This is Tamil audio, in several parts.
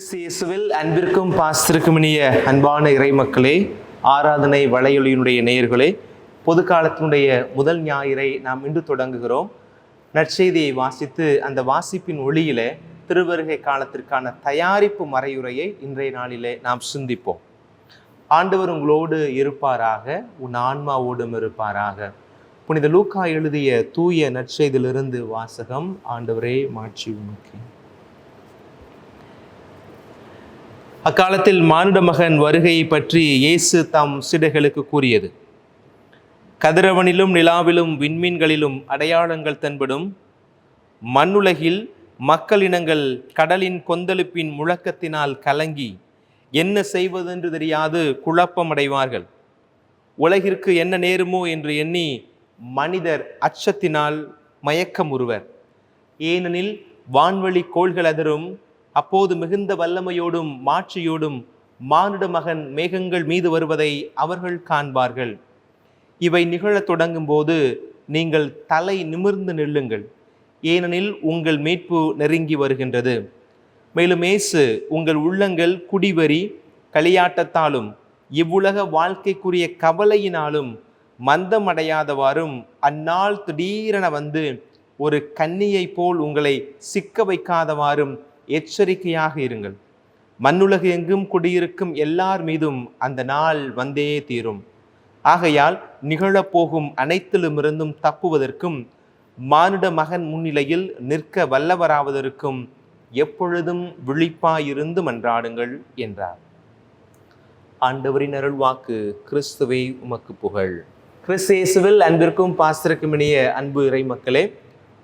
கிறிஸ்து இயேசுவில் அன்பிற்கும் பாஸ்திருக்கும் இனிய அன்பான இறைமக்களே ஆராதனை வளையொலியினுடைய நேயர்களே பொது காலத்தினுடைய முதல் ஞாயிறை நாம் இன்று தொடங்குகிறோம். நற்செய்தியை வாசித்து அந்த வாசிப்பின் ஒளியிலே திருவருகை காலத்திற்கான தயாரிப்பு மறையுறையை இன்றைய நாளிலே நாம் சிந்திப்போம். ஆண்டவர் உங்களோடு இருப்பாராக உன் ஆன்மாவோடும் இருப்பாராக. புனித லூக்கா எழுதிய தூய நற்செய்தியிலிருந்து வாசகம் ஆண்டவரே மாற்றி உமக்கு. அக்காலத்தில் மானுட மகன் வருகையை பற்றி இயேசு தம் சிடைகளுக்கு கூறியது. கதிரவனிலும் நிலாவிலும் விண்மீன்களிலும் அடையாளங்கள் தென்படும். மண்ணுலகில் மக்களினங்கள் கடலின் கொந்தளிப்பின் முழக்கத்தினால் கலங்கி என்ன செய்வதென்று தெரியாது குழப்பம் அடைவார்கள் உலகிற்கு என்ன நேருமோ என்று எண்ணி மனிதர் அச்சத்தினால் மயக்கம் ஒருவர் ஏனெனில் வான்வழி கோள்கள் அதிரும் அப்போது மிகுந்த வல்லமையோடும் மாட்சியோடும் மானுட மகன் மேகங்கள் மீது வருவதை அவர்கள் காண்பார்கள். இவை நிகழத் தொடங்கும் போது நீங்கள் தலை நிமிர்ந்து நில்லுங்கள். ஏனெனில் உங்கள் மீட்பு நெருங்கி வருகின்றது. மேலும் ஏசு உங்கள் உள்ளங்கள் குடிவரி களியாட்டத்தாலும் இவ்வுலக வாழ்க்கைக்குரிய கவலையினாலும் மந்தமடையாதவாறும் அந்நாள் திடீரென வந்து ஒரு கன்னியை போல் உங்களை சிக்க வைக்காதவாறும் எச்சரிக்கையாக இருங்கள். மண்ணுலகு எங்கும் குடியிருக்கும் எல்லார் மீதும் அந்த நாள் வந்தே தீரும். ஆகையால் நிகழப்போகும் அனைத்திலுமிருந்தும் தப்புவதற்கும் மானுட மகன் முன்னிலையில் நிற்க வல்லவராவதற்கும் எப்பொழுதும் விழிப்பாயிருந்து மன்றாடுங்கள் என்றார். ஆண்டவரின் அருள்வாக்கு கிறிஸ்துவை உமக்கு புகழ். கிறிஸ்தேசுவில் அன்பிற்கும் பாஸ்திருக்கும் இனிய அன்பு இறை மக்களே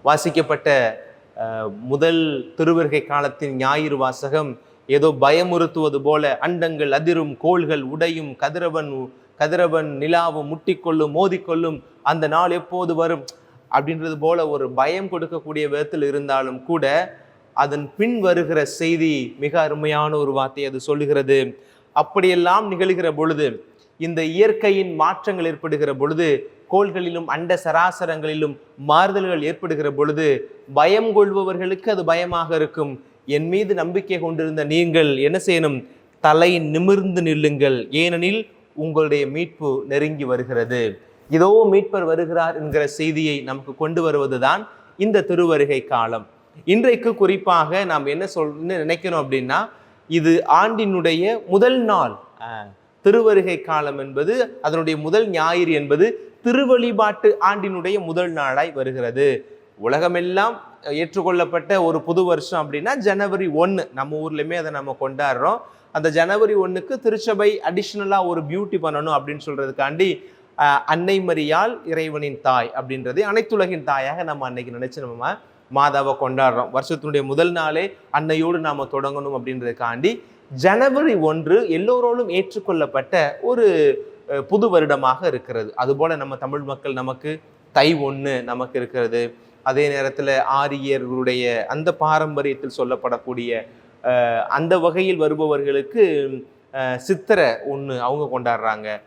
வாசிக்கப்பட்ட முதல் திருவருகை காலத்தின் ஞாயிறு வாசகம் ஏதோ பயமுறுத்துவது போல அண்டங்கள் அதிரும் கோள்கள் உடையும் கதிரவன் கதிரவன் நிலாவும் முட்டிக்கொள்ளும் மோதிக்கொள்ளும் அந்த நாள் எப்போது வரும் அப்படின்றது போல ஒரு பயம் கொடுக்கக்கூடிய விதத்தில் இருந்தாலும் கூட அதன் பின் வருகிற செய்தி மிக அருமையான ஒரு வார்த்தை அது சொல்லுகிறது. அப்படியெல்லாம் நிகழ்கிற பொழுது இந்த இயற்கையின் மாற்றங்கள் ஏற்படுகிற பொழுது கோள்களிலும் அண்ட சராசரங்களிலும் மாறுதல்கள் ஏற்படுகிற பொழுது பயம் கொள்பவர்களுக்கு அது பயமாக இருக்கும். என் மீது நம்பிக்கை கொண்டிருந்த நீங்கள் என்ன செய்யணும்? தலை நிமிர்ந்து நில்லுங்கள். ஏனெனில் உங்களுடைய மீட்பு நெருங்கி வருகிறது. இதோ மீட்பர் வருகிறார் என்கிற செய்தியை நமக்கு கொண்டு வருவதுதான் இந்த திருவருகை காலம். இன்றைக்கு குறிப்பாக நாம் என்ன சொல் நினைக்கணும் அப்படின்னா இது ஆண்டினுடைய முதல் நாள். திருவருகை காலம் என்பது அதனுடைய முதல் ஞாயிறு என்பது திருவழிபாட்டு ஆண்டினுடைய முதல் நாளாய் வருகிறது. உலகமெல்லாம் ஏற்றுக்கொள்ளப்பட்ட ஒரு புது வருஷம் அப்படின்னா ஜனவரி ஒன்று நம்ம ஊர்லேயுமே அதை நம்ம கொண்டாடுறோம். அந்த ஜனவரி ஒன்றுக்கு திருச்சபை அடிஷ்னலாக ஒரு பியூட்டி பண்ணணும் அப்படின்னு சொல்கிறதுக்காண்டி அன்னை மரியாள் இறைவனின் தாய் அப்படின்றது அனைத்துலகின் தாயாக நம்ம அன்னைக்கு நினச்சி நம்ம மாதாவை கொண்டாடுறோம். வருஷத்தினுடைய முதல் நாளே அன்னையோடு நாம தொடங்கணும் அப்படின்றதுக்காண்டி ஜனவரி ஒன்று எல்லோரோடும் ஏற்றுக்கொள்ளப்பட்ட ஒரு புது வருடமாக இருக்கிறது. அதுபோல் நம்ம தமிழ் மக்கள் நமக்கு தை ஒன்று நமக்கு இருக்கிறது. அதே நேரத்தில் ஆரியர்களுடைய அந்த பாரம்பரியத்தில் சொல்லப்படக்கூடிய அந்த வகையில் வருபவர்களுக்கு சித்திரை ஒன்று அவங்க கொண்டாடுறாங்க.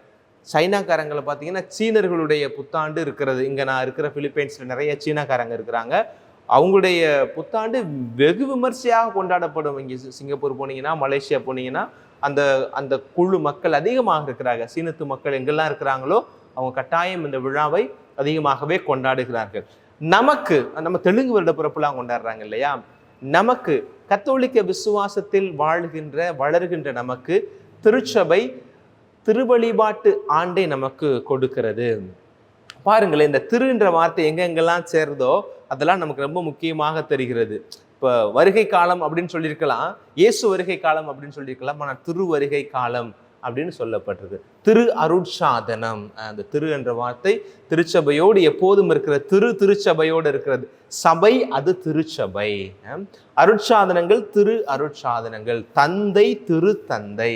சைனாக்காரங்களை பார்த்தீங்கன்னா சீனர்களுடைய புத்தாண்டு இருக்கிறது. இங்கே நான் இருக்கிற பிலிப்பைன்ஸில் நிறைய சீனாக்காரங்க இருக்கிறாங்க. அவங்களுடைய புத்தாண்டு வெகு விமர்சையாக கொண்டாடப்படும். இங்கே சி- சிங்கப்பூர் போனீங்கன்னா மலேசியா போனீங்கன்னா அந்த அந்த குழு மக்கள் அதிகமாக இருக்கிறாங்க. சீனத்து மக்கள் எங்கெல்லாம் இருக்கிறாங்களோ அவங்க கட்டாயம் இந்த விழாவை அதிகமாகவே கொண்டாடுகிறார்கள். நமக்கு நம்ம தெலுங்கு வருட பிறப்புலாம் கொண்டாடுறாங்க இல்லையா? நமக்கு கத்தோலிக்க விசுவாசத்தில் வாழ்கின்ற வளர்கின்ற நமக்கு திருச்சபை திருவழிபாட்டு ஆண்டை நமக்கு கொடுக்கிறது. பாருங்களேன் இந்த திருன்ற வார்த்தை எங்கெங்கெல்லாம் சேருதோ அதெல்லாம் நமக்கு ரொம்ப முக்கியமாக தெரிகிறது. இப்போ வருகை காலம் அப்படின்னு சொல்லியிருக்கலாம். இயேசு வருகை காலம் அப்படின்னு சொல்லியிருக்கலாம். ஆனால் திரு வருகை காலம் அப்படின்னு சொல்லப்பட்டிருக்கு திரு அருட்சாதனம். அந்த திரு என்ற வார்த்தை திருச்சபையோடு எப்போதும் இருக்கிற திரு திருச்சபையோடு இருக்கிறது. சபை அது திருச்சபை. அருட்சாதனங்கள் திரு அருட்சாதனங்கள். தந்தை திரு தந்தை.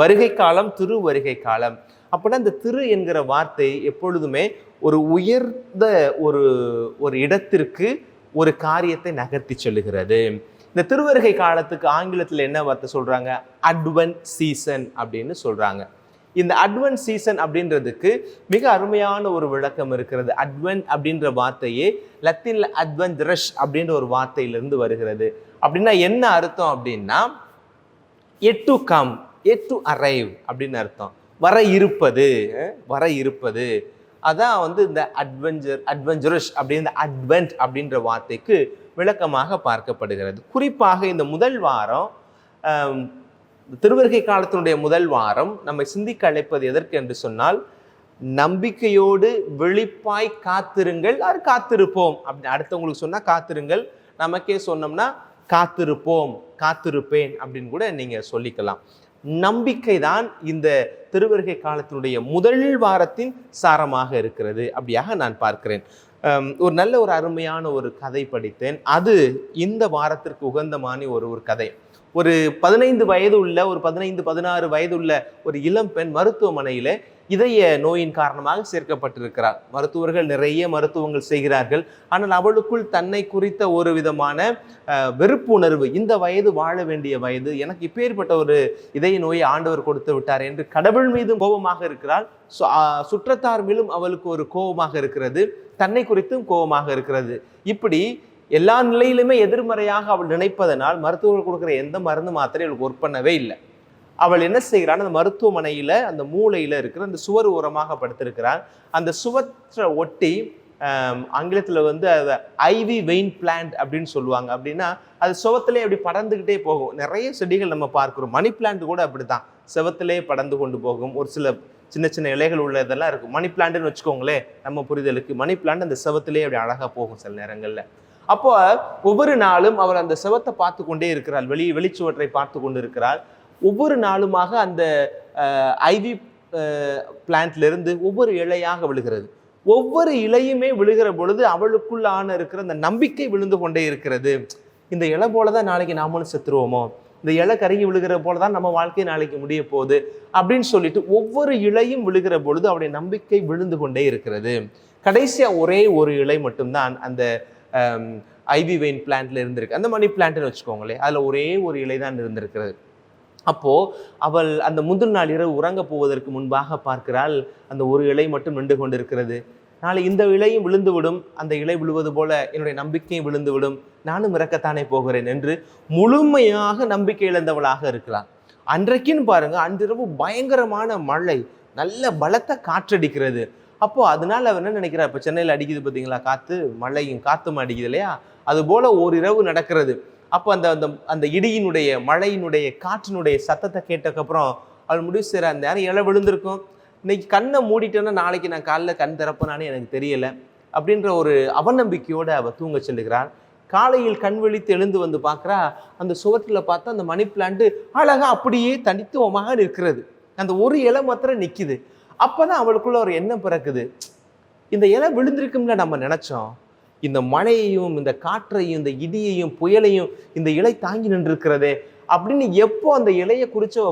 வருகை காலம் திரு வருகை காலம். அப்படின்னா இந்த திரு என்கிற வார்த்தை எப்பொழுதுமே ஒரு உயர்ந்த ஒரு ஒரு இடத்திற்கு ஒரு காரியத்தை நகர்த்தி சொல்லுகிறது. இந்த திருவருகை காலத்துக்கு ஆங்கிலத்தில் என்ன வார்த்தை சொல்கிறாங்க அட்வன் சீசன் அப்படின்னு சொல்கிறாங்க இந்த அட்வன் சீசன் அப்படின்றதுக்கு மிக அருமையான ஒரு விளக்கம் இருக்கிறது. அட்வன் அப்படின்ற வார்த்தையே லத்தீனில் அட்வன் ரஷ் அப்படின்ற ஒரு வார்த்தையிலிருந்து வருகிறது. அப்படின்னா என்ன அர்த்தம் அப்படின்னா yet to come yet to arrive அப்படின்னு அர்த்தம். வர இருப்பது வர இருப்பது. அதான் வந்து இந்த அட்வென்ச்சர் அட்வென்ச்சரஸ் அப்படின்ற அட்வென்ட் அப்படின்ற வார்த்தைக்கு விளக்கமாக பார்க்கப்படுகிறது. குறிப்பாக இந்த முதல் வாரம் திருவருகை காலத்தினுடைய முதல் வாரம் நம்மை சிந்திக்க அழைப்பது எதற்கு என்று சொன்னால் நம்பிக்கையோடு விழிப்பாய் காத்திருங்கள் அது காத்திருப்போம். அப்படி அடுத்தவங்களுக்கு சொன்னால் காத்திருங்கள் நமக்கே சொன்னோம்னா காத்திருப்போம் காத்திருப்பேன் அப்படின்னு கூட நீங்கள் சொல்லிக்கலாம். நம்பிக்கை தான் இந்த திருவருகை காலத்தினுடைய முதல் வாரத்தின் சாரமாக இருக்கிறது அப்படியாக நான் பார்க்கிறேன். ஒரு நல்ல ஒரு அருமையான ஒரு கதை படித்தேன். அது இந்த வாரத்திற்கு உகந்தமான ஒரு ஒரு கதை. ஒரு பதினைந்து வயது உள்ள ஒரு பதினைந்து பதினாறு வயது உள்ள ஒரு இளம் பெண் மருத்துவமனையில் இதய நோயின் காரணமாக சேர்க்கப்பட்டிருக்கிறார். மருத்துவர்கள் நிறைய மருத்துவங்கள் செய்கிறார்கள். ஆனால் அவளுக்குள் தன்னை குறித்த ஒரு விதமான வெறுப்புணர்வு இந்த வயது வாழ வேண்டிய வயது எனக்கு இப்பேற்பட்ட ஒரு இதய நோயை ஆண்டவர் கொடுத்து விட்டார் என்று கடவுள் மீதும் கோபமாக இருக்கிறாள் சு- சுற்றத்தார் மேலும் அவளுக்கு ஒரு கோபமாக இருக்கிறது. தன்னை குறித்தும் கோபமாக இருக்கிறது. இப்படி எல்லா நிலையிலுமே எதிர்மறையாக அவள் நினைப்பதனால் மருத்துவர்கள் கொடுக்குற எந்த மருந்து மாத்திரை அவளுக்கு ஒர்க் பண்ணவே இல்லை. அவள் என்ன செய்கிறான்? அந்த மருத்துவமனையில் அந்த மூளையில் இருக்கிற அந்த சுவர் ஓரமாக படுத்திருக்கிறாள் அந்த சுவற்றை ஒட்டி ஆங்கிலத்தில் வந்து அதை ஐவி வெயின் பிளான்ட் அப்படின்னு சொல்லுவாங்க. அப்படின்னா அது சுவத்திலே அப்படி படர்ந்துக்கிட்டே போகும். நிறைய செடிகள் நம்ம பார்க்குறோம். மணி பிளான்ட் கூட அப்படிதான் செவத்திலே படர்ந்து கொண்டு போகும். ஒரு சில சின்ன சின்ன இலைகள் உள்ள இதெல்லாம் இருக்கும். மணி பிளான்ட்னு வச்சுக்கோங்களேன் நம்ம புரிதலுக்கு. மணி பிளான்ட் அந்த செவத்திலே அப்படி அழகாக போகும் சில நேரங்களில். அப்போ ஒவ்வொரு நாளும் அவர் அந்த செவத்தை பார்த்து கொண்டே இருக்கிறாள் வெளி வெளிச்சுவற்றை பார்த்து கொண்டு இருக்கிறாள் ஒவ்வொரு நாளுமாக அந்த ஐவி பிளான்ட்லேருந்து ஒவ்வொரு இலையாக விழுகிறது. ஒவ்வொரு இலையுமே விழுகிற பொழுது அவளுக்குள்ளான இருக்கிற அந்த நம்பிக்கை விழுந்து கொண்டே இருக்கிறது. இந்த இலை போல தான் நாளைக்கு நாமளும் செத்துருவோமோ? இந்த இலை கருகி விழுகிற போல தான் நம்ம வாழ்க்கை நாளைக்கு முடிய போகுது அப்படின்னு சொல்லிட்டு ஒவ்வொரு இலையும் விழுகிற பொழுது அவருடைய நம்பிக்கை விழுந்து கொண்டே இருக்கிறது. கடைசியாக ஒரே ஒரு இலை மட்டும்தான் அந்த ஐவி வெயின் பிளான்ட்ல இருந்திருக்கு. அந்த மணி பிளான்ட்னு வச்சுக்கோங்களேன். அதில் ஒரே ஒரு இலை தான் இருந்திருக்கிறது. அப்போது அவள் அந்த முந்தின நாள் இரவு உறங்க போவதற்கு முன்பாக பார்க்கிறாள் அந்த ஒரு இலை மட்டும் நின்று கொண்டிருக்கிறது. நாளை இந்த இலையும் விழுந்து விடும் அந்த இலை விழுவது போல என்னுடைய நம்பிக்கையும் விழுந்து விடும் நானும் இறக்கத்தானே போகிறேன் என்று முழுமையாக நம்பிக்கை இழந்தவளாக இருக்கலாம். அன்றைக்குன்னு பாருங்க அன்றிரவு பயங்கரமான மழை நல்ல பலத்த காற்றடிக்கிறது. அப்போ அதனால அவர் என்ன நினைக்கிறார்? இப்போ சென்னையில் அடிக்குது பார்த்தீங்களா காத்து? மழையும் காத்தும் அடிக்குது இல்லையா? அது போல ஓரிரவு நடக்கிறது. அப்போ அந்த அந்த அந்த இடியினுடைய மழையினுடைய காற்றினுடைய சத்தத்தை கேட்டக்கப்புறம் அவள் முடிவு செய்கிற அந்த நேரம் இலை விழுந்திருக்கும். இன்னைக்கு கண்ணை மூடிட்டேன்னா நாளைக்கு நான் காலைல கண் திறப்பேனான்னு எனக்கு தெரியலை அப்படின்ற ஒரு அவநம்பிக்கையோடு அவள் தூங்க செல்லுகிறாள் காலையில் கண் விழித்து எழுந்து வந்து பார்க்குறா. அந்த சுவற்றில் பார்த்தா அந்த மணி பிளான்ட் அழகா அப்படியே தனித்துவமாக நிற்கிறது. அந்த ஒரு இலை மாத்திரம் நிற்கிது அப்போ தான் அவளுக்குள்ள ஒரு எண்ணம் பிறக்குது. இந்த இலை விழுந்திருக்கும்ல நம்ம நினச்சோம். இந்த மழையையும் இந்த காற்றையும் இந்த இடியையும் புயலையும் இந்த இலை தாங்கி நின்றிருக்கிறதே அப்படின்னு எப்போ அந்த இலையை குறித்து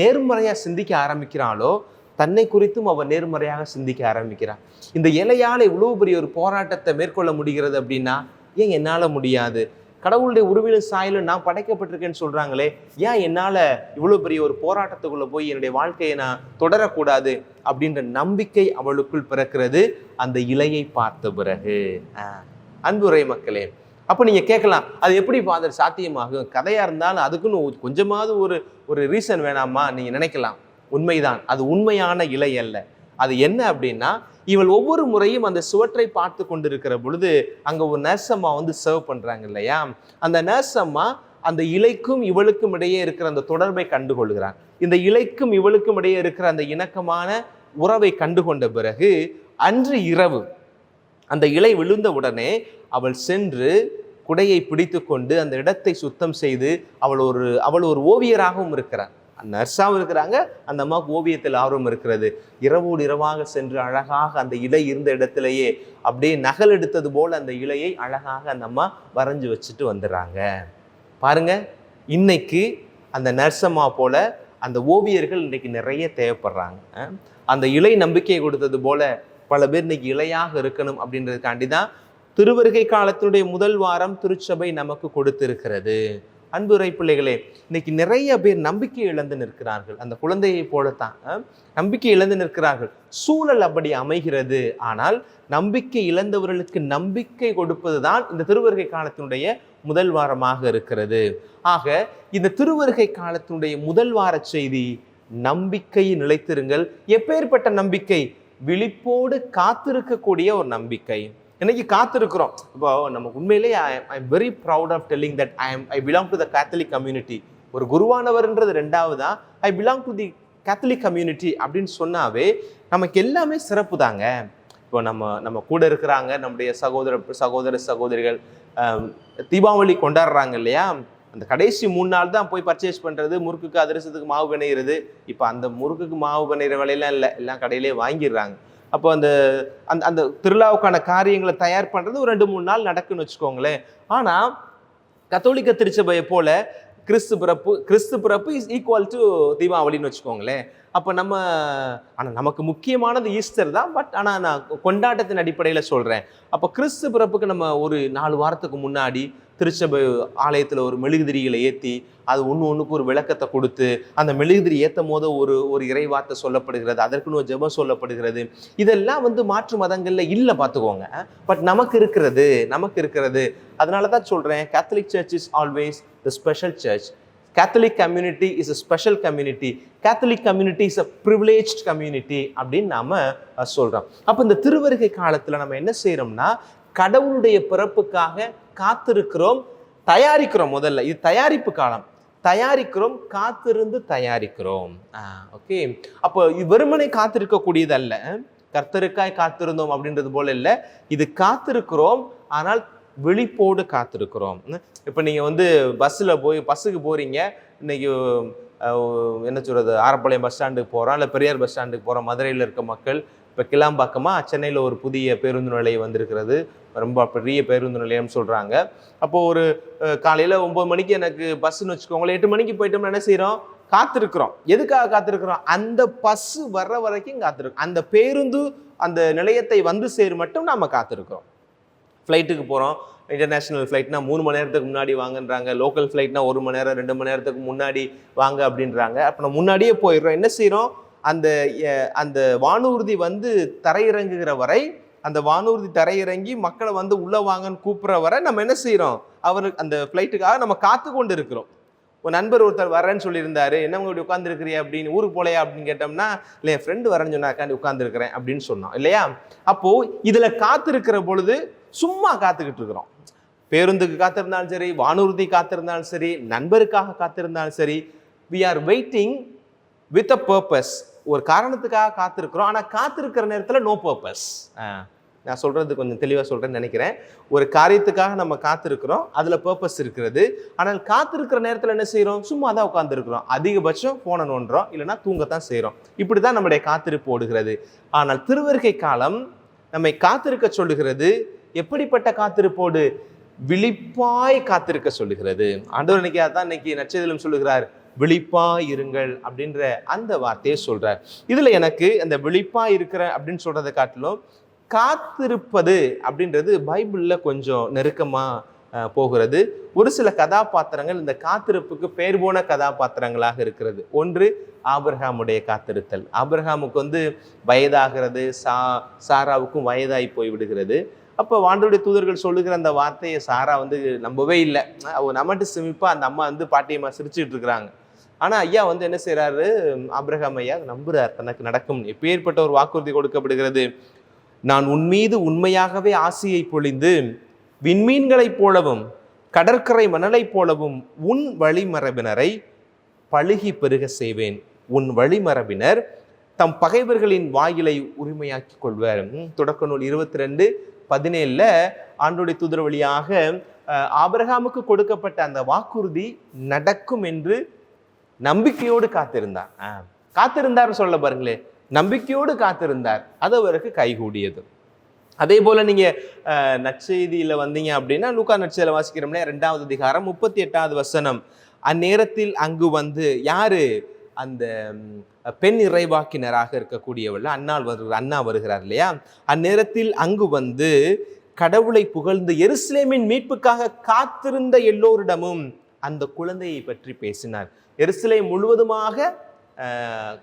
நேர்மறையாக சிந்திக்க ஆரம்பிக்கிறாளோ தன்னை குறித்தும் அவள் நேர்மறையாக சிந்திக்க ஆரம்பிக்கிறாள் இந்த இலையால் இவ்வளவு பெரிய ஒரு போராட்டத்தை மேற்கொள்ள முடிகிறது அப்படின்னா ஏன் என்னால் முடியாது? கடவுளுடைய உருவிலும் சாயலும் நான் படைக்கப்பட்டிருக்கேன்னு சொல்கிறாங்களே ஏன் என்னால் இவ்வளோ பெரிய ஒரு போராட்டத்துக்குள்ளே போய் என்னுடைய வாழ்க்கையை நான் தொடரக்கூடாது அப்படின்ற நம்பிக்கை அவளுக்குள் பிறக்கிறது. அந்த இலையை பார்த்த பிறகு. அன்புரை மக்களே. அப்போ நீங்கள் கேட்கலாம் அது எப்படி ஃபாதர் சாத்தியமாகும்? கதையாக இருந்தாலும் அதுக்குன்னு கொஞ்சமாவது ஒரு ஒரு ரீசன் வேணாமா? நீங்கள் நினைக்கலாம். உண்மைதான். அது உண்மையான இலை அல்ல. அது என்ன அப்படின்னா இவள் ஒவ்வொரு முறையும் அந்த சுவற்றை பார்த்து கொண்டிருக்கிற பொழுது அங்கே ஒரு நர்சம்மா வந்து சர்வ் பண்ணுறாங்க இல்லையா? அந்த நர்சம்மா அந்த இலைக்கும் இவளுக்கும் இடையே இருக்கிற அந்த தொடர்பை கண்டுகொள்கிறான். இந்த இலைக்கும் இவளுக்கும் இடையே இருக்கிற அந்த இணக்கமான உறவை கண்டுகொண்ட பிறகு அன்று இரவு அந்த இலை விழுந்த உடனே அவள் சென்று குடையை பிடித்து கொண்டு அந்த இடத்தை சுத்தம் செய்து அவள் ஒரு அவள் ஒரு ஓவியராகவும் இருக்கிறார். நர்ஸாகவும் இருக்கிறாங்க அந்த அம்மாவுக்கு ஓவியத்தில் ஆர்வம் இருக்கிறது. இரவோடு இரவாக சென்று அழகாக அந்த இலை இருந்த இடத்துலையே அப்படியே நகல் எடுத்தது போல் அந்த இலையை அழகாக அந்த அம்மா வரைஞ்சு வச்சுட்டு வந்துடுறாங்க. பாருங்க இன்னைக்கு அந்த நர்சம்மா போல அந்த ஓவியர்கள் இன்னைக்கு நிறைய தேவைப்படுறாங்க. அந்த இலை நம்பிக்கை கொடுத்தது போல பல பேர் இன்னைக்கு இலையாக இருக்கணும் அப்படின்றதுக்காண்டி தான் திருவருகை காலத்தினுடைய முதல் வாரம் திருச்சபை நமக்கு கொடுத்திருக்கிறது. அன்புரை பிள்ளைகளே இன்னைக்கு நிறைய பேர் நம்பிக்கை இழந்து நிற்கிறார்கள். அந்த குழந்தையை போலத்தான் நம்பிக்கை இழந்து நிற்கிறார்கள். சூழல் அப்படி அமைகிறது. ஆனால் நம்பிக்கை இழந்தவர்களுக்கு நம்பிக்கை கொடுப்பது தான் இந்த திருவருகை காலத்தினுடைய முதல் வாரமாக இருக்கிறது. ஆக இந்த திருவருகை காலத்தினுடைய முதல் வார செய்தி நம்பிக்கையை நிலைத்திருங்கள். எப்பேற்பட்ட நம்பிக்கை? விழிப்போடு காத்திருக்கக்கூடிய ஒரு நம்பிக்கை. இன்னைக்கு காத்திருக்கிறோம். இப்போ நமக்கு உண்மையிலேயே I I very proud of telling that I am I belong to the Catholic community ஒரு குருவானவர்ன்றது ரெண்டாவதா? I belong to the Catholic community அப்படின்னு சொன்னாவே நமக்கு எல்லாமே சிறப்பு தாங்க. இப்போ நம்ம நம்ம கூட இருக்கிறாங்க நம்முடைய சகோதர சகோதர சகோதரிகள் தீபாவளி கொண்டாடுறாங்க இல்லையா? அந்த கடைசி மூணு நாள் தான் போய் பர்ச்சேஸ் பண்ணுறது முறுக்குக்கு அதிரசத்துக்கு மாவு பிணையிறது. இப்போ அந்த முறுக்குக்கு மாவு பிணையிற வேலையெல்லாம் இல்லை. எல்லாம் கடையிலே வாங்கிடுறாங்க. அப்போ அந்த அந்த அந்த திருவிழாவுக்கான காரியங்களை தயார் பண்ணுறது ஒரு ரெண்டு மூணு நாள் நடக்குன்னு வச்சுக்கோங்களேன். ஆனால் கத்தோலிக்க திருச்சபையை போல கிறிஸ்து பிறப்பு கிறிஸ்து பிறப்பு இஸ் ஈக்குவல் டு தீபாவளின்னு வச்சுக்கோங்களேன். அப்போ நம்ம ஆனால் நமக்கு முக்கியமானது ஈஸ்டர் தான் பட் ஆனால் நான் கொண்டாட்டத்தின் அடிப்படையில் சொல்கிறேன் அப்போ கிறிஸ்து பிறப்புக்கு நம்ம ஒரு நாலு வாரத்துக்கு முன்னாடி திருச்சபை ஆலயத்தில் ஒரு மெழுகுதிரிகளை ஏற்றி அது ஒன்று ஒன்றுக்கு ஒரு விளக்கத்தை கொடுத்து அந்த மெழுகுதிரி ஏற்றும் போது ஒரு ஒரு இறைவார்த்தை சொல்லப்படுகிறது அதற்குன்னு ஒரு ஜெபம் சொல்லப்படுகிறது. இதெல்லாம் வந்து மாற்று மதங்களில் இல்லை பார்த்துக்கோங்க பட் நமக்கு இருக்கிறது நமக்கு இருக்கிறது. அதனால தான் சொல்கிறேன் Catholic church is always the special church Catholic community is a special community Catholic community is a privileged community அப்படின்னு நாம் சொல்கிறோம் அப்போ இந்த திருவருகை காலத்தில் நம்ம என்ன செய்கிறோம்னா கடவுளுடைய பிறப்புக்காக காத்திருக்கிறோம் தயாரிக்கிறோம் முதல்ல. இது தயாரிப்பு காலம். தயாரிக்கிறோம் காத்திருந்து தயாரிக்கிறோம். ஓகே அப்போ இது வெறுமனை காத்திருக்கக்கூடியதல்ல. கர்த்தருக்காய் காத்திருந்தோம் அப்படின்றது போல இல்லை. இது காத்திருக்கிறோம் ஆனால் விழிப்போடு காத்திருக்கிறோம். இப்போ நீங்கள் வந்து பஸ்ஸில் போய் பஸ்ஸுக்கு போகிறீங்க இன்னைக்கு என்ன சொல்கிறது ஆரப்பாளையம் பஸ் ஸ்டாண்டுக்கு போகிறோம் இல்லை பெரியார் பஸ் ஸ்டாண்டுக்கு போகிறோம் மதுரையில் இருக்க மக்கள் இப்போ கிளாம்பாக்கமாக சென்னையில் ஒரு புதிய பேருந்து நிலையம் வந்திருக்கிறது. ரொம்ப பெரிய பேருந்து நிலையம்னு சொல்கிறாங்க அப்போது ஒரு காலையில் ஒம்பது மணிக்கு எனக்கு பஸ்ஸுன்னு வச்சுக்கோங்களேன். எட்டு மணிக்கு போயிட்டோம்னா என்ன செய்கிறோம் காத்திருக்கிறோம். எதுக்காக காத்திருக்கிறோம்? அந்த பஸ்ஸு வர்ற வரைக்கும் காத்திருக்கோம் அந்த பேருந்து அந்த நிலையத்தை வந்து சேரும் மட்டும் நாம் காத்திருக்கிறோம். ஃப்ளைட்டுக்கு போகிறோம் இன்டர்நேஷ்னல் ஃப்ளைட்னா மூணு மணி நேரத்துக்கு முன்னாடி வாங்கன்றாங்க. லோக்கல் ஃப்ளைட்னா ஒரு மணி நேரம் ரெண்டு மணி நேரத்துக்கு முன்னாடி வாங்க அப்படின்றாங்க. அப்போ நம்ம முன்னாடியே போயிடுறோம். என்ன செய்கிறோம் அந்த அந்த வானூர்தி வந்து தரையிறங்குகிற வரை அந்த வானூர்தி தரையிறங்கி மக்களை வந்து உள்ளே வாங்கன்னு கூப்பிட்ற வரை நம்ம என்ன செய்கிறோம் அவருக்கு அந்த ஃப்ளைட்டுக்காக நம்ம காத்து கொண்டு இருக்கிறோம் ஒரு நண்பர் ஒருத்தர் வரேன்னு சொல்லியிருந்தாரு. என்ன உங்களுடைய உட்காந்துருக்கிறியா அப்படின்னு ஊருக்கு போலையா அப்படின்னு கேட்டோம்னா இல்லை என் ஃப்ரெண்டு வரேன்னு சொன்னாக்காண்டி உட்காந்துருக்கிறேன் அப்படின்னு சொன்னோம் இல்லையா? அப்போது இதில் காத்திருக்கிற பொழுது சும்மா காத்துக்கிட்டு இருக்கிறோம். பேருந்துக்கு காத்திருந்தாலும் சரி வானூர்தி காத்திருந்தாலும் சரி நண்பருக்காக காத்திருந்தாலும் சரி we are waiting with a purpose ஒரு காரணத்துக்காக காத்திருக்கிறோம். ஆனால் காத்திருக்கிற நேரத்தில் நோ பர்பஸ் நான் சொல்கிறது கொஞ்சம் தெளிவாக சொல்கிறேன்னு நினைக்கிறேன். ஒரு காரியத்துக்காக நம்ம காத்திருக்கிறோம். அதில் பர்பஸ் இருக்கிறது. ஆனால் காத்திருக்கிற நேரத்தில் என்ன செய்கிறோம் சும்மா தான் உட்காந்துருக்கிறோம் அதிகபட்சம் ஃபோனை நோண்டுறோம். இல்லைன்னா தூங்கத்தான் செய்கிறோம் இப்படி தான் நம்முடைய காத்திருப்பு ஓடுகிறது. ஆனால் திருவருகை காலம் நம்மை காத்திருக்க சொல்லுகிறது. எப்படிப்பட்ட காத்திருப்போடு விழிப்பாய் காத்திருக்க சொல்லுகிறது? ஆண்டவர் இன்னைக்கு அதான் இன்னைக்கு நச்சதிலும் சொல்லுகிறார் விழிப்பாய் இருங்கள் அப்படின்ற அந்த வார்த்தையை சொல்றார். இதுல எனக்கு அந்த விழிப்பாய் இருக்கிற அப்படின்னு சொல்றதை காட்டிலும் காத்திருப்பது அப்படின்றது பைபிள்ல கொஞ்சம் நெருக்கமா போகிறது. ஒரு சில கதாபாத்திரங்கள் இந்த காத்திருப்புக்கு பேர் போன கதாபாத்திரங்களாக இருக்கிறது. ஒன்று ஆபிரஹாமுடைய காத்திருத்தல். ஆபிரஹாமுக்கு வந்து வயதாகிறது சா சாராவுக்கும் வயதாகி போய் விடுகிறது அப்போ வாண்டோடைய தூதர்கள் சொல்லுகிற அந்த வார்த்தையை சாரா வந்து நம்பவே இல்லை. அவ நம்மட்டு சிமிப்பாக அந்த அம்மா வந்து பாட்டியம்மா சிரிச்சுட்டு இருக்கிறாங்க. ஆனால் ஐயா வந்து என்ன செய்கிறாரு அப்ரஹாம் ஐயா நம்புறார். தனக்கு நடக்கும். எப்பேற்பட்ட ஒரு வாக்குறுதி கொடுக்கப்படுகிறது? நான் உன் மீது உண்மையாகவே ஆசையை பொழிந்து விண்மீன்களைப் போலவும் கடற்கரை மணலைப் போலவும் உன் வழிமரபினரை பழுகி பெருக செய்வேன். உன் வழிமரபினர் தம் பகைவர்களின் வாயிலை உரிமையாக்கி கொள்வர். தொடக்க நூல் இருபத்தி ரெண்டு பதினேழில் ஆண்டோடைய தூதர் வழியாக ஆபிரகாமுக்கு கொடுக்கப்பட்ட அந்த வாக்குறுதி நடக்கும் என்று நம்பிக்கையோடு காத்திருந்தார். ஆ, காத்திருந்தார் சொல்ல பாருங்களே நம்பிக்கையோடு காத்திருந்தார். அது அவருக்கு கைகூடியது. அதே போல் நீங்கள் நற்செய்தியில் வந்தீங்க அப்படின்னா லூக்கா நற்செய்தியில் வாசிக்கிறோம்னா ரெண்டாவது அதிகாரம் முப்பத்தி எட்டாவது வசனம். அந்நேரத்தில் அங்கு வந்து யாரு? அந்த பெண் இறைவாக்கினராக இருக்கக்கூடியவள் அண்ணால் வருகிற அண்ணா வருகிறார் இல்லையா? அந்நேரத்தில் அங்கு வந்து கடவுளை புகழ்ந்து எருசலேமின் மீட்புக்காக காத்திருந்த எல்லோரிடமும் அந்த குழந்தையை பற்றி பேசினார். எருசலை முழுவதுமாக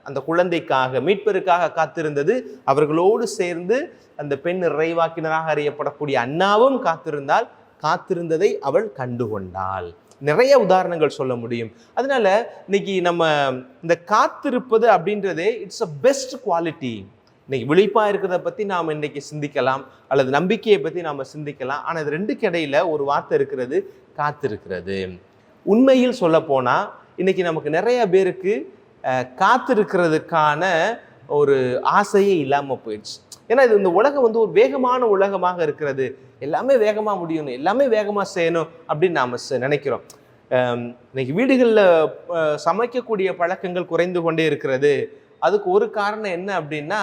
அந்த குழந்தைக்காக மீட்பருக்காக காத்திருந்தது. அவர்களோடு சேர்ந்து அந்த பெண் இறைவாக்கினராக அறியப்படக்கூடிய அண்ணாவும் காத்திருந்தால் காத்திருந்ததை அவள் கண்டுகொண்டாள். நிறைய உதாரணங்கள் சொல்ல முடியும். அதனால இன்னைக்கு நம்ம இந்த காத்திருப்பது அப்படின்றதே இட்ஸ் அ பெஸ்ட் குவாலிட்டி இன்னைக்கு விழிப்பாக இருக்கிறத பற்றி நாம் இன்னைக்கு சிந்திக்கலாம் அல்லது நம்பிக்கையை பற்றி நாம் சிந்திக்கலாம். ஆனால் இது ரெண்டுக்கு இடையில ஒரு வார்த்தை இருக்கிறது காத்திருக்கிறது. உண்மையில் சொல்ல போனால் இன்னைக்கு நமக்கு நிறைய பேருக்கு காத்திருக்கிறதுக்கான ஒரு ஆசையே இல்லாமல் போயிடுச்சு. ஏன்னா இது இந்த உலகம் வந்து ஒரு வேகமான உலகமாக இருக்கிறது. எல்லாமே வேகமாக முடியணும் எல்லாமே வேகமாக செய்யணும் அப்படின்னு நாம் நினைக்கிறோம். இன்னைக்கு வீடுகளில் சமைக்கக்கூடிய பழக்கங்கள் குறைந்து கொண்டே இருக்கிறது. அதுக்கு ஒரு காரணம் என்ன அப்படின்னா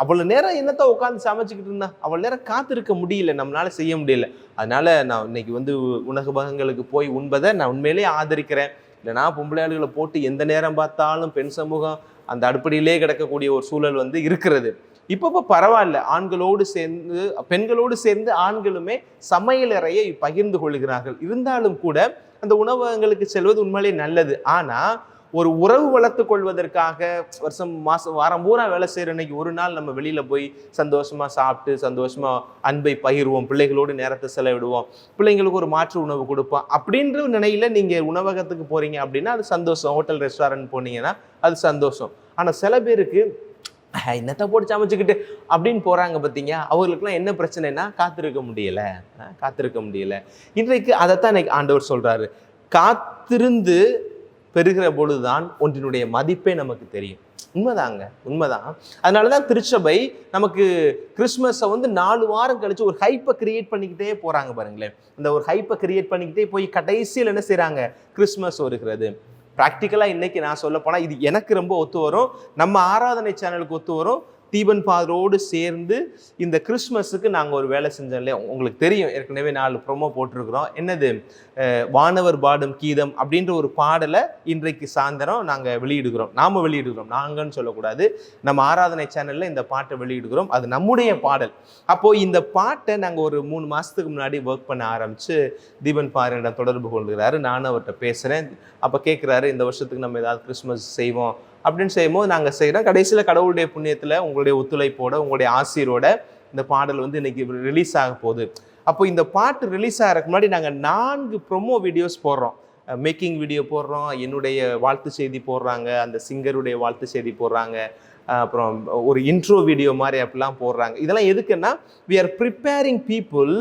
அவ்வளோ நேரம் என்னத்த உட்காந்து சமைச்சிக்கிட்டு இருந்தா அவ்வளோ நேரம் காத்திருக்க முடியல நம்மளால செய்ய முடியல. அதனால நான் இன்னைக்கு வந்து உணவகங்களுக்கு போய் உண்பதை நான் உண்மையிலேயே ஆதரிக்கிறேன். இல்லைனா பொம்பளை ஆளுகளை போட்டு எந்த நேரம் பார்த்தாலும் பெண் சமூகம் அந்த அடுப்படியிலே கிடக்கக்கூடிய ஒரு சூழல் வந்து இருக்கிறது. இப்போ பரவாயில்ல. ஆண்களோடு சேர்ந்து பெண்களோடு சேர்ந்து ஆண்களுமே சமையலறையை பகிர்ந்து கொள்கிறார்கள். இருந்தாலும் கூட அந்த உணவகங்களுக்கு செல்வது உண்மையிலே நல்லது. ஆனால் ஒரு உறவு வளர்த்து கொள்வதற்காக வருஷம் மாதம் வாரம் பூரா வேலை செய்கிற அன்னைக்கு ஒரு நாள் நம்ம வெளியில் போய் சந்தோஷமாக சாப்பிட்டு சந்தோஷமாக அன்பை பகிர்வோம். பிள்ளைகளோடு நேரத்தை செலவிடுவோம். பிள்ளைங்களுக்கு ஒரு மாற்று உணவு கொடுப்போம். அப்படின்ற நிலையில் நீங்கள் உணவகத்துக்கு போகிறீங்க அப்படின்னா அது சந்தோஷம். ஹோட்டல் ரெஸ்டாரண்ட் போனீங்கன்னா அது சந்தோஷம். ஆனால் சில பேருக்கு என்னத்தை போட்டு சமைச்சுக்கிட்டு அப்படின்னு போகிறாங்க பார்த்தீங்க அவர்களுக்குலாம் என்ன பிரச்சனைனா காத்திருக்க முடியலை. காத்திருக்க முடியலை. இன்றைக்கு அதைத்தான் இன்னைக்கு ஆண்டவர் சொல்கிறாரு காத்திருந்து பெறுகிற பொழுதுதான் ஒன்றினுடைய மதிப்பே நமக்கு தெரியும். உண்மைதாங்க உண்மைதான். அதனால தான் திருச்சபை நமக்கு கிறிஸ்மஸை வந்து நாலு வாரம் கழிச்சு ஒரு ஹைப்பை கிரியேட் பண்ணிக்கிட்டே போகிறாங்க பாருங்களேன். இந்த ஒரு ஹைப்பை கிரியேட் பண்ணிக்கிட்டே போய் கடைசியில் என்ன செய்கிறாங்க கிறிஸ்மஸ் வருகிறது. ப்ராக்டிக்கலாக இன்னைக்கு நான் சொல்ல போனால் இது எனக்கு ரொம்ப ஒத்து வரும். நம்ம ஆராதனை சேனலுக்கு ஒத்து வரும். தீபன் ஃபாதரோடு சேர்ந்து இந்த கிறிஸ்மஸுக்கு நாங்கள் ஒரு வேலை செஞ்சோம் இல்லையா? உங்களுக்கு தெரியும் ஏற்கனவே நாலு ப்ரோமோ போட்டிருக்கிறோம். என்னது? வானவர் பாடும் கீதம் அப்படின்ற ஒரு பாடலை இன்றைக்கு சாயந்தரம் நாங்கள் வெளியிடுகிறோம். நாம் வெளியிடுகிறோம். நாங்கன்னு சொல்லக்கூடாது. நம்ம ஆராதனை சேனலில் இந்த பாட்டை வெளியிடுகிறோம். அது நம்முடைய பாடல். அப்போது இந்த பாட்டை நாங்கள் ஒரு மூணு மாதத்துக்கு முன்னாடி ஒர்க் பண்ண ஆரம்பித்து தீபன் பாரிடம் தொடர்பு கொள்கிறாரு. நானும் அவர்கிட்ட பேசுகிறேன் அப்போ கேட்குறாரு இந்த வருஷத்துக்கு நம்ம ஏதாவது கிறிஸ்மஸ் செய்வோம். அப்படின்னு செய்யும்போது நாங்கள் செய்கிறோம் கடைசியில் கடவுளுடைய புண்ணியத்தில் உங்களுடைய ஒத்துழைப்போட உங்களுடைய ஆசிரியரோட இந்த பாடல் வந்து இன்னைக்கு ரிலீஸ் ஆக போகுது. அப்போ இந்த பாட்டு ரிலீஸ் ஆகிறதுக்கு முன்னாடி நாங்கள் நான்கு ப்ரொமோ வீடியோஸ் போடுறோம். மேக்கிங் வீடியோ போடுறோம் என்னுடைய வாழ்த்து செய்தி போடுறாங்க அந்த சிங்கருடைய வாழ்த்து செய்தி போடுறாங்க அப்புறம் ஒரு இன்ட்ரோ வீடியோ மாதிரி அப்படிலாம் போடுறாங்க. இதெல்லாம் எதுக்குன்னா we are preparing people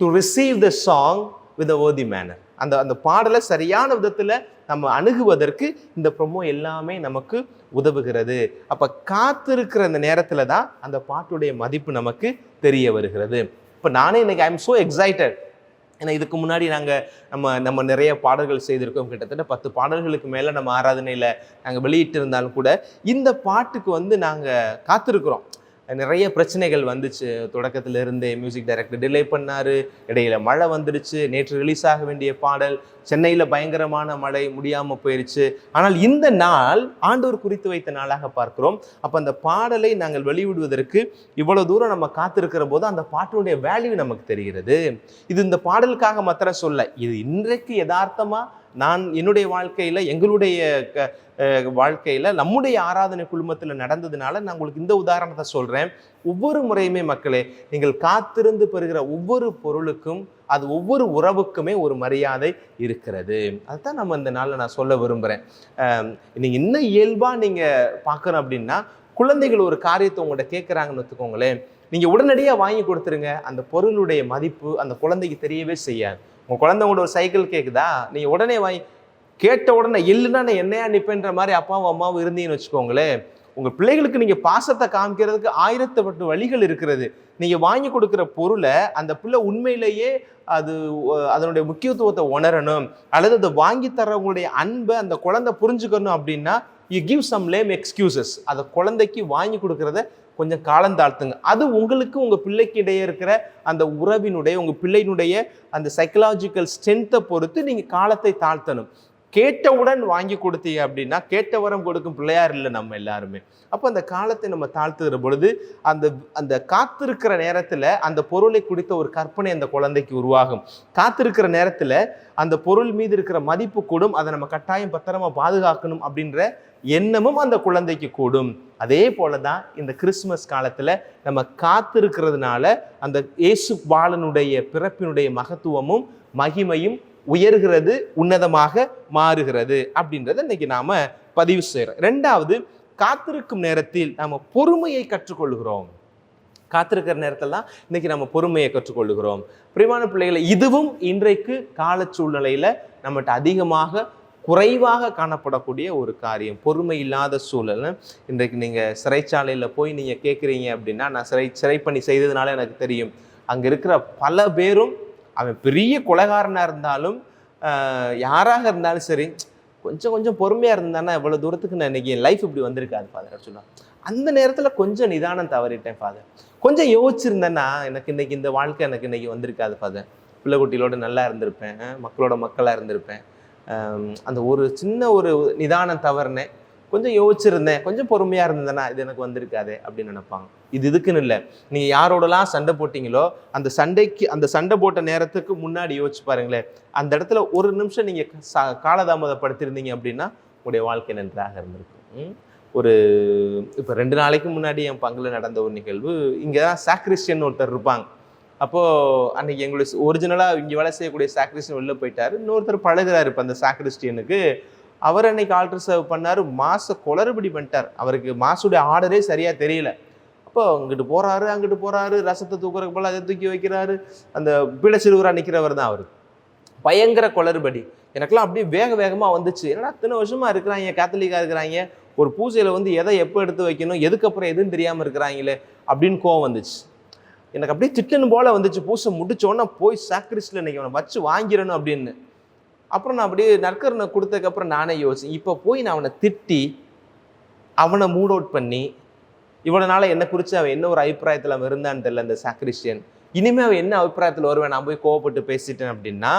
to receive the song with a other manner அந்த அந்த பாடலை சரியான விதத்தில் நம்ம அணுகுவதற்கு இந்த ப்ரொமோ எல்லாமே நமக்கு உதவுகிறது. அப்போ காத்திருக்கிற அந்த நேரத்தில் தான் அந்த பாட்டுடைய மதிப்பு நமக்கு தெரிய வருகிறது. இப்போ நானே இன்னைக்கு ஐ எம் ஸோ எக்ஸைட்டட் ஏன்னா இதுக்கு முன்னாடி நாங்கள் நம்ம நம்ம நிறைய பாடல்கள் செய்திருக்கோம். கிட்டத்தட்ட பத்து பாடல்களுக்கு மேலே நம்ம ஆராதனையில் நாங்கள் வெளியிட்டு இருந்தாலும் கூட இந்த பாட்டுக்கு வந்து நாங்கள் காத்திருக்கிறோம். நிறைய பிரச்சனைகள் வந்துச்சு. தொடக்கத்தில் இருந்தே மியூசிக் டைரக்டர் டிலே பண்ணாரு. இடையில மழை வந்துடுச்சு. நேற்று ரிலீஸ் ஆக வேண்டிய பாடல் சென்னையில் பயங்கரமான மழை முடியாமல் போயிருச்சு. ஆனால் இந்த நாள் ஆண்டோர் குறித்து வைத்த நாளாக பார்க்கிறோம். அப்போ அந்த பாடலை நாங்கள் வெளியிடுவதற்கு இவ்வளவு தூரம் நம்ம காத்திருக்கிற போது அந்த பாட்டினுடைய வேல்யூ நமக்கு தெரிகிறது. இது இந்த பாடலுக்காக மாத்திர சொல்ல இது இன்றைக்கு யதார்த்தமா நான் என்னுடைய வாழ்க்கையில் எங்களுடைய க- நம்முடைய ஆராதனை குழுமத்தில் நடந்ததுனால நான் உங்களுக்கு இந்த உதாரணத்தை சொல்கிறேன் ஒவ்வொரு முறையுமே மக்களே நீங்கள் காத்திருந்து பெறுகிற ஒவ்வொரு பொருளுக்கும் அது ஒவ்வொரு உறவுக்குமே ஒரு மரியாதை இருக்கிறது. அதுதான் நம்ம இந்த நாளில் நான் சொல்ல விரும்புகிறேன் நீங்கள் இன்னும் இயல்பாக நீங்கள் பார்க்குறோம் அப்படின்னா குழந்தைகள் ஒரு காரியத்தை உங்கள்கிட்ட கேட்குறாங்கன்னு வச்சுக்கோங்களேன் நீங்கள் உடனடியாக வாங்கி கொடுத்துருங்க. அந்த பொருளுடைய மதிப்பு அந்த குழந்தைக்கு தெரியவே செய்யாது. உங்கள் குழந்தை கூட ஒரு சைக்கிள் கேட்குதா நீ உடனே வாங்கி கேட்ட உடனே இல்லைன்னா நான் என்னையா நிற்பேன்ற மாதிரி அப்பாவும் அம்மாவும் இருந்தீங்கன்னு வச்சுக்கோங்களேன். உங்கள் பிள்ளைகளுக்கு நீங்கள் பாசத்தை காமிக்கிறதுக்கு ஆயிரத்தப்பட்டு வழிகள் இருக்கிறது. நீங்கள் வாங்கி கொடுக்குற பொருளை அந்த பிள்ளை உண்மையிலேயே அது அதனுடைய முக்கியத்துவத்தை உணரணும். அல்லது அதை வாங்கி தரவங்களுடைய அன்பை அந்த குழந்தை புரிஞ்சுக்கணும் அப்படின்னா you give some lame excuses அதை குழந்தைக்கு வாங்கி கொடுக்குறத கொஞ்சம் காலம் தாழ்த்துங்க. அது உங்களுக்கு உங்கள் பிள்ளைக்கு இடையே இருக்கிற அந்த உறவினுடைய உங்கள் பிள்ளையினுடைய அந்த சைக்கலாஜிக்கல் ஸ்ட்ரென்த்தை பொறுத்து நீங்கள் காலத்தை தாழ்த்தணும். கேட்டவுடன் வாங்கி கொடுத்தீங்க அப்படின்னா கேட்ட வரம் கொடுக்கும் பிள்ளையார் இல்லை நம்ம எல்லாருமே. அப்போ அந்த காலத்தை நம்ம தாழ்த்துகிற பொழுது அந்த அந்த காத்திருக்கிற நேரத்தில் அந்த பொருளை குறித்த ஒரு கற்பனை அந்த குழந்தைக்கு உருவாகும். காத்திருக்கிற நேரத்தில் அந்த பொருள் மீது இருக்கிற மதிப்பு கூடும். அதை நம்ம கட்டாயம் பத்திரமா பாதுகாக்கணும் அப்படின்ற எண்ணமும் அந்த குழந்தைக்கு கூடும். அதே போல தான் இந்த கிறிஸ்மஸ் காலத்தில் நம்ம காத்திருக்கிறதுனால அந்த இயேசு பாலனுடைய பிறப்பினுடைய மகத்துவமும் மகிமையும் உயர்கிறது உன்னதமாக மாறுகிறது அப்படின்றத இன்னைக்கு நாம் பதிவு செய்கிறோம் ரெண்டாவது காத்திருக்கும் நேரத்தில் நம்ம பொறுமையை கற்றுக்கொள்கிறோம். காத்திருக்கிற நேரத்தில் தான் இன்னைக்கு நம்ம பொறுமையை கற்றுக்கொள்கிறோம். பிரிமான பிள்ளைகளை இதுவும் இன்றைக்கு கால சூழ்நிலையில் நம்மகிட்ட அதிகமாக குறைவாக காணப்படக்கூடிய ஒரு காரியம். பொறுமை இல்லாத சூழல் இன்றைக்கு நீங்கள் சிறைச்சாலையில் போய் நீங்கள் கேட்குறீங்க அப்படின்னா நான் சிறை சிறைப்பணி செய்ததுனால எனக்கு தெரியும். அங்கே இருக்கிற பல பேரும் அவன் பெரிய கொலகாரனாக இருந்தாலும் யாராக இருந்தாலும் சரி கொஞ்சம் கொஞ்சம் பொறுமையாக இருந்தானா இவ்வளோ தூரத்துக்கு நான் இன்னைக்கு என் லைஃப் இப்படி வந்திருக்காது ஃபாதர் சொல்லுவான் அந்த நேரத்தில் கொஞ்சம் நிதானம் தவறிட்டேன் ஃபாதர் கொஞ்சம் யோசிச்சிருந்தேன்னா எனக்கு இன்றைக்கி இந்த வாழ்க்கை எனக்கு இன்னைக்கு வந்திருக்காது ஃபாதர் பிள்ளைக்குட்டிகளோட நல்லா இருந்திருப்பேன் மக்களோட மக்களாக இருந்திருப்பேன். அந்த ஒரு சின்ன ஒரு நிதானம் தவறுனேன் கொஞ்சம் யோசிச்சிருந்தேன் கொஞ்சம் பொறுமையாக இருந்தேன்னா இது எனக்கு வந்திருக்காதே அப்படின்னு நினைப்பாங்க. இது இதுக்குன்னு இல்லை. நீங்கள் யாரோடலாம் சண்டை போட்டிங்களோ அந்த சண்டைக்கு அந்த சண்டை போட்ட நேரத்துக்கு முன்னாடி யோசிச்சு பாருங்களேன். அந்த இடத்துல ஒரு நிமிஷம் நீங்கள் காலதாமதப்படுத்திருந்தீங்க அப்படின்னா உங்களுடைய வாழ்க்கை நன்றாக இருந்திருக்கும். ஒரு இப்போ ரெண்டு நாளைக்கு முன்னாடி என் பங்கில் நடந்த ஒரு நிகழ்வு இங்கே தான் சாக்ரிஸ்டியன் ஒருத்தர் இருப்பாங்க. அப்போது அன்றைக்கி எங்களுடைய ஒரிஜினலாக இங்கே வேலை செய்யக்கூடிய சாக்ரிஸ்டின் உள்ளே போயிட்டார். இன்னொருத்தர் பழகுறாரு இப்போ அந்த சாக்ரிஸ்டியனுக்கு அவர் அன்னைக்கு ஆல்டர் சர்வ் பண்ணார். மாச குளறுபடி பண்ணிட்டார். அவருக்கு மாசுடைய ஆர்டரே சரியாக தெரியல. அப்போ அங்கிட்டு போகிறாரு அங்கிட்டு போகிறாரு ரசத்தை தூக்குறக்கு போல அதை தூக்கி வைக்கிறாரு. அந்த பீட சிறுவராக நிற்கிறவர் தான் அவர். பயங்கர குளறுபடி. எனக்கெல்லாம் அப்படியே வேக வேகமாக வந்துச்சு. என்னடா இத்தனை வருஷமாக இருக்கிறாங்க கேத்தலிக்காக இருக்கிறாங்க. ஒரு பூஜையில் வந்து எதை எப்போ எடுத்து வைக்கணும் எதுக்கப்புறம் எதுவும் தெரியாமல் இருக்கிறாங்களே அப்படின்னு கோவம் வந்துச்சு. எனக்கு அப்படியே திட்டணும் போல் வந்துச்சு. பூசை முடிச்சோன்னே போய் சாக்ரிஸ்டில் இன்னைக்கு அவனை வச்சு வாங்கிடணும் அப்படின்னு. அப்புறம் நான் அப்படியே நற்கரனை கொடுத்ததுக்கப்புறம் நானே யோசிச்சேன். இப்போ போய் நான் அவனை திட்டி அவனை மூட் அவுட் பண்ணி இவ்வளோ நாள் என்னை குறித்து அவன் என்ன ஒரு அபிப்பிராயத்தில் அவன் இருந்தான்னு தெரியல அந்த சாக்ரிஸ்டியன். இனிமேல் அவன் என்ன அபிப்பிராயத்தில் வருவேன்? நான் போய் கோவப்பட்டு பேசிட்டேன் அப்படின்னா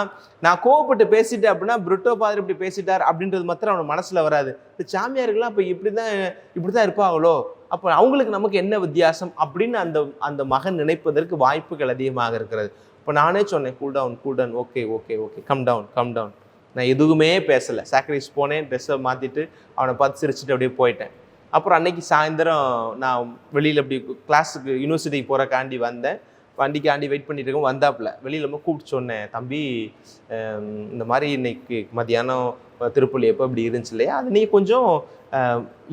நான் கோவப்பட்டு பேசிட்டேன் அப்படின்னா பிரிட்டோ பாதர் இப்படி பேசிட்டார் அப்படின்றது மாத்திரம் அவன் மனசில் வராது. இந்த சாமியாருக்கெல்லாம் இப்போ இப்படி தான் இப்படி தான் இருப்பாங்களோ? அப்போ அவங்களுக்கு நமக்கு என்ன வித்தியாசம் அப்படின்னு அந்த அந்த மகன் நினைப்பதற்கு வாய்ப்புகள் அதிகமாக இருக்கிறது. இப்போ நானே சொன்னேன் cool down cool down okay okay okay calm down calm down நான் எதுவுமே பேசலை. சாக்ரிஃபைஸ் போனேன் ட்ரெஸ்ஸை மாற்றிட்டு அவனை பார்த்து சிரிச்சுட்டு அப்படியே போயிட்டேன். அப்புறம் அன்னைக்கு சாயந்தரம் நான் வெளியில் அப்படி கிளாஸுக்கு யூனிவர்சிட்டிக்கு போகிறக்காண்டி வந்தேன். வண்டிக்காண்டி வெயிட் பண்ணிட்டு இருக்கோம் வந்தாப்புல. வெளியில் நம்ம கூப்பிட்டு சொன்னேன் தம்பி இந்த மாதிரி இன்னைக்கு மதியானம் திருப்பள்ளி எப்போ இப்படி இருந்துச்சு இல்லையா? அது நீங்கள் கொஞ்சம்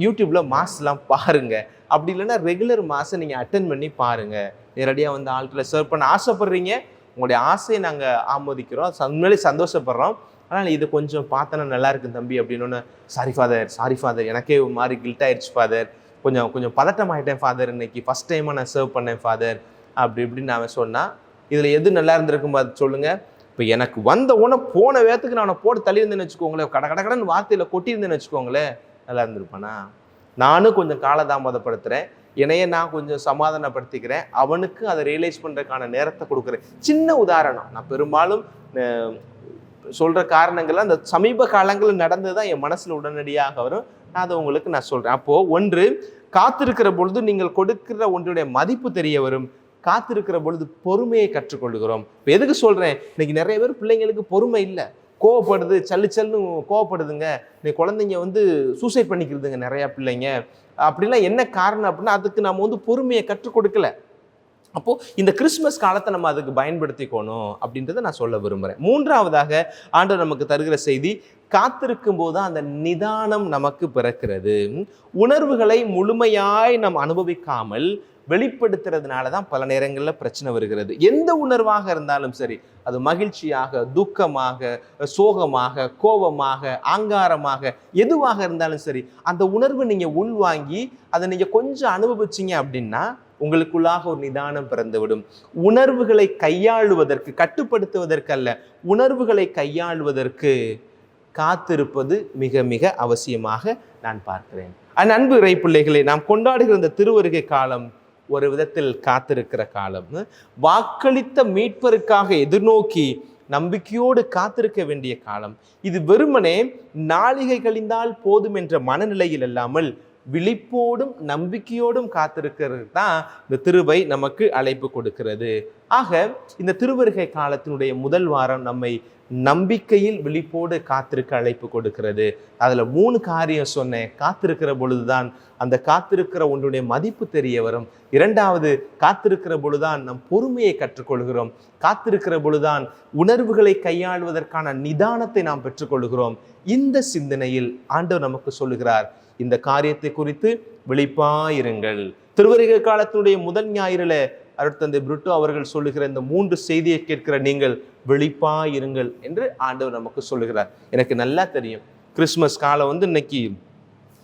யூடியூப்பில் மாஸ்லாம் பாருங்கள் அப்படி இல்லைன்னா ரெகுலர் மாஸை நீங்கள் அட்டன் பண்ணி பாருங்கள் நேரடியாக வந்து ஆள்கிட்ட சர்வ் பண்ண ஆசைப்படுறீங்க. உங்களுடைய ஆசையை நாங்கள் ஆமோதிக்கிறோம். உண்மையிலே சந்தோஷப்படுறோம். ஆனால் இது கொஞ்சம் பார்த்தோன்னா நல்லா இருக்கு தம்பி அப்படின்னு சாரி ஃபாதர் சாரி ஃபாதர் எனக்கே ஒரு மாதிரி கில்ட் ஆயிடுச்சு ஃபாதர் கொஞ்சம் கொஞ்சம் பதட்டம் ஆகிட்டேன் ஃபாதர் இன்னைக்கு ஃபஸ்ட் டைமாக நான் சர்வ் பண்ணேன் ஃபாதர் அப்படி இப்படின்னு நான் சொன்னான் இதில் எது நல்லா இருந்திருக்கும் அது சொல்லுங்கள் இப்போ எனக்கு வந்த உடனே போன வேத்துக்கு நான் போட்டு தள்ளியிருந்தேன்னு வச்சுக்கோங்களேன். கட கட வார்த்தையில் கொட்டியிருந்தேன்னு வச்சுக்கோங்களேன். நல்லா இருந்திருப்பானா? நானும் கொஞ்சம் காலதாமதப்படுத்துகிறேன் என்னையே நான் கொஞ்சம் சமாதானப்படுத்திக்கிறேன். அவனுக்கு அதை ரியலைஸ் பண்ணுறதுக்கான நேரத்தை கொடுக்குறேன். சின்ன உதாரணம். நான் பெரும்பாலும் சொல்கிற காரணங்கள் அந்த சமீப காலங்களில் நடந்தது தான் என் மனசில் உடனடியாக வரும். நான் அதை உங்களுக்கு நான் சொல்கிறேன் அப்போது ஒன்று காத்திருக்கிற பொழுது நீங்கள் கொடுக்கிற ஒன்றுடைய மதிப்பு தெரிய வரும். காத்திருக்கிற பொழுது பொறுமையை கற்றுக்கொள்கிறோம். இப்போ எதுக்கு சொல்கிறேன் இன்னைக்கு நிறைய பேர் பிள்ளைங்களுக்கு பொறுமை இல்லை. கோவப்படுது சல்லு சல்லுன்னு கோவப்படுதுங்க. இன்னைக்கு குழந்தைங்க வந்து சூசைட் பண்ணிக்கிறதுங்க நிறையா பிள்ளைங்க. அப்படிலாம் என்ன காரணம் அப்படின்னா அதுக்கு நம்ம வந்து பொறுமையை கற்றுக் கொடுக்கல. அப்போது இந்த கிறிஸ்மஸ் காலத்தை நம்ம அதுக்கு பயன்படுத்திக்கணும் அப்படின்றத நான் சொல்ல விரும்புகிறேன் மூன்றாவதாக ஆண்டவர் நமக்கு தருகிற செய்தி காத்திருக்கும் போது அந்த நிதானம் நமக்கு பிறக்கிறது. உணர்வுகளை முழுமையாய் நாம் அனுபவிக்காமல் வெளிப்படுத்துறதுனால தான் பல நேரங்களில் பிரச்சனை வருகிறது. எந்த உணர்வாக இருந்தாலும் சரி அது மகிழ்ச்சியாக துக்கமாக சோகமாக கோபமாக ஆங்காரமாக எதுவாக இருந்தாலும் சரி அந்த உணர்வை நீங்கள் உள்வாங்கி அதை நீங்கள் கொஞ்சம் அனுபவிச்சீங்க அப்படின்னா உங்களுக்குள்ளாக ஒரு நிதானம் பிறந்துவிடும். உணர்வுகளை கையாளுவதற்கு கட்டுப்படுத்துவதற்கு அல்ல உணர்வுகளை கையாளுவதற்கு காத்திருப்பது மிக மிக அவசியமாக நான் பார்க்கிறேன். அண்ட் அன்பு இறை பிள்ளைகளை நாம் கொண்டாடுகிற இந்த திருவருகை காலம் ஒரு விதத்தில் காத்திருக்கிற காலம். வாக்களித்த மீட்பருக்காக எதிர்நோக்கி நம்பிக்கையோடு காத்திருக்க வேண்டிய காலம். இது வெறுமனே நாளிகை கழிந்தால் போதும் என்ற மனநிலையில் அல்லாமல் விழிப்போடும் நம்பிக்கையோடும் காத்திருக்கிறது தான் இந்த திருவை நமக்கு அழைப்பு கொடுக்கிறது. ஆக இந்த திருவருகை காலத்தினுடைய முதல் வாரம் நம்மை நம்பிக்கையில் விழிப்போடு காத்திருக்க அழைப்பு கொடுக்கிறது. அதில் மூணு காரியம் சொன்னேன். காத்திருக்கிற பொழுதுதான் அந்த காத்திருக்கிற ஒன்றுடைய மதிப்பு தெரிய வரும். இரண்டாவது காத்திருக்கிற பொழுதுதான் நம் பொறுமையை கற்றுக்கொள்கிறோம். காத்திருக்கிற பொழுதுதான் உணர்வுகளை கையாளுவதற்கான நிதானத்தை நாம் பெற்றுக்கொள்கிறோம். இந்த சிந்தனையில் ஆண்டவர் நமக்கு சொல்லுகிறார் இந்த காரியத்தை குறித்து விழிப்பாயிருங்கள். திருவருக காலத்தினுடைய முதல் ஞாயிறுல அருட்தந்தை புருட்டோ அவர்கள் சொல்லுகிற இந்த மூன்று செய்தியை கேட்கிற நீங்கள் விழிப்பாயிருங்கள் என்று ஆண்டவர் நமக்கு சொல்லுகிறார். எனக்கு நல்லா தெரியும். கிறிஸ்மஸ் காலம் வந்து இன்னைக்கு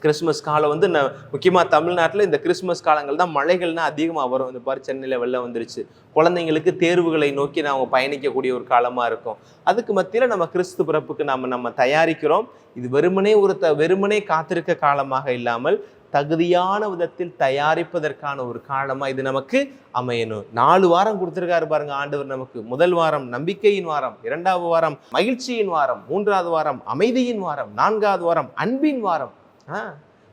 கிறிஸ்மஸ் காலம் வந்து நான் முக்கியமாக தமிழ்நாட்டில் இந்த கிறிஸ்மஸ் காலங்கள் தான் மழைகள்னா அதிகமாக வரும். இந்த பாரு சென்னையில் வெள்ளம் வந்துருச்சு. குழந்தைங்களுக்கு தேர்வுகளை நோக்கி நாம் பயணிக்கக்கூடிய ஒரு காலமாக இருக்கும். அதுக்கு மத்தியில் நம்ம கிறிஸ்து பிறப்புக்கு நம்ம நம்ம தயாரிக்கிறோம். இது வெறுமனே ஒரு த வெறுமனே காத்திருக்க காலமாக இல்லாமல் தகுதியான விதத்தில் தயாரிப்பதற்கான ஒரு காலமாக இது நமக்கு அமையணும். நாலு வாரம் கொடுத்துருக்காரு பாருங்க ஆண்டவர் நமக்கு. முதல் வாரம் நம்பிக்கையின் வாரம் இரண்டாவது வாரம் மகிழ்ச்சியின் வாரம் மூன்றாவது வாரம் அமைதியின் வாரம் நான்காவது வாரம் அன்பின் வாரம். ஆ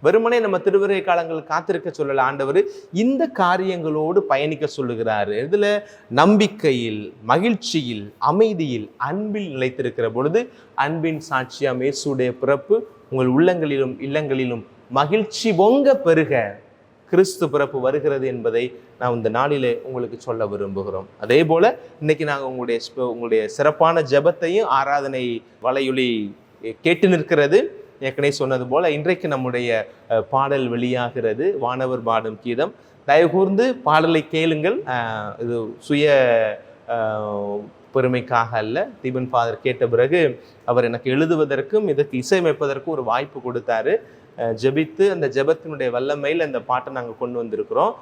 வெறுமனே நம்ம திருவிரை காலங்கள் காத்திருக்க சொல்லல ஆண்டவர் இந்த காரியங்களோடு பயணிக்க சொல்லுகிறார். இதில் நம்பிக்கையில் மகிழ்ச்சியில் அமைதியில் அன்பில் நிலைத்திருக்கிற பொழுது அன்பின் சாட்சியாக மேசுடைய பிறப்பு உங்கள் உள்ளங்களிலும் இல்லங்களிலும் மகிழ்ச்சி பொங்க பெருக கிறிஸ்து பிறப்பு வருகிறது என்பதை நான் இந்த நாளிலே உங்களுக்கு சொல்ல விரும்புகிறோம். அதே போல இன்னைக்கு நாங்கள் உங்களுடைய உங்களுடைய சிறப்பான ஜெபத்தையும் ஆராதனை வலையொலி கேட்டு நிற்கிறது. ஏற்கனவே சொன்னது போல இன்றைக்கு நம்முடைய பாடல் வெளியாகிறது வானவர் பாடும் கீதம். தயவுகூர்ந்து பாடலை கேளுங்கள். இது சுய பெருமைக்காக அல்ல. தீபன் ஃபாதர் கேட்ட பிறகு அவர் எனக்கு எழுதுவதற்கும் இதற்கு இசையமைப்பதற்கும் ஒரு வாய்ப்பு கொடுத்தாரு. ஜெபித்து அந்த ஜெபத்தினுடைய வல்லமையில் அந்த பாட்டை நாங்கள் கொண்டு வந்திருக்கிறோம்.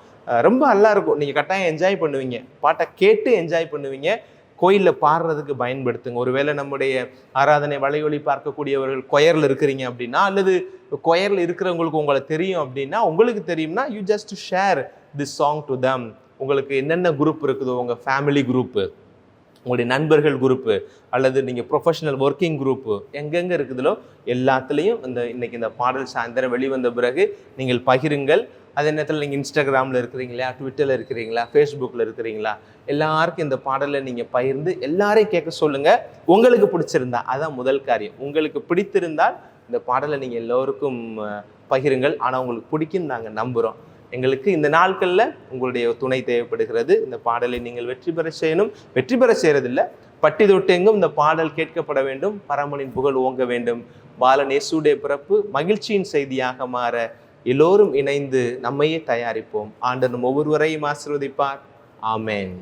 ரொம்ப நல்லா இருக்கும். நீங்கள் கட்டாயம் என்ஜாய் பண்ணுவீங்க. பாட்டை கேட்டு என்ஜாய் பண்ணுவீங்க. கோயிலில் பாடுறதுக்கு பயன்படுத்துங்க. ஒருவேளை நம்முடைய ஆராதனை வலையொலி பார்க்கக்கூடியவர்கள் கொயரில் இருக்கிறீங்க அப்படின்னா அல்லது கொயரில் இருக்கிறவங்களுக்கு உங்களை தெரியும் அப்படின்னா உங்களுக்கு தெரியும்னா you just share this song to them உங்களுக்கு என்னென்ன குரூப் இருக்குதோ உங்கள் ஃபேமிலி குரூப்பு உங்களுடைய நண்பர்கள் குரூப்பு அல்லது நீங்கள் ப்ரொஃபஷனல் ஒர்க்கிங் குரூப்பு எங்கெங்கே இருக்குதுலோ எல்லாத்துலேயும் இந்த இன்றைக்கி இந்த பாடல் சாயந்தரம் வெளிவந்த பிறகு நீங்கள் பகிருங்கள். அதே நேரத்தில் நீங்கள் இன்ஸ்டாகிராமில் இருக்கிறீங்களா ட்விட்டரில் இருக்கிறீங்களா ஃபேஸ்புக்கில் இருக்கிறீங்களா எல்லாருக்கும் இந்த பாடலை நீங்கள் பகிர்ந்து எல்லாரையும் கேட்க சொல்லுங்கள் உங்களுக்கு பிடிச்சிருந்தா அதான் முதல் காரியம். உங்களுக்கு பிடித்திருந்தால் இந்த பாடலை நீங்கள் எல்லோருக்கும் பகிருங்கள். ஆனால் உங்களுக்கு பிடிக்கும் நாங்கள் நம்புகிறோம் எங்களுக்கு இந்த நாட்களில் உங்களுடைய துணை தேவைப்படுகிறது. இந்த பாடலை நீங்கள் வெற்றி பெற செய்யணும். வெற்றி பெற செய்யறதில்ல. பட்டி தொட்டெங்கும் இந்த பாடல் கேட்கப்பட வேண்டும். பரமனின் புகழ் ஓங்க வேண்டும். பாலன் இயேசுடைய பிறப்பு மகிழ்ச்சியின் செய்தியாக மாற எல்லோரும் இணைந்து நம்மையே தயாரிப்போம். ஆண்டனும் ஒவ்வொருவரையும் ஆசிர்வதிப்பார். ஆமேன்.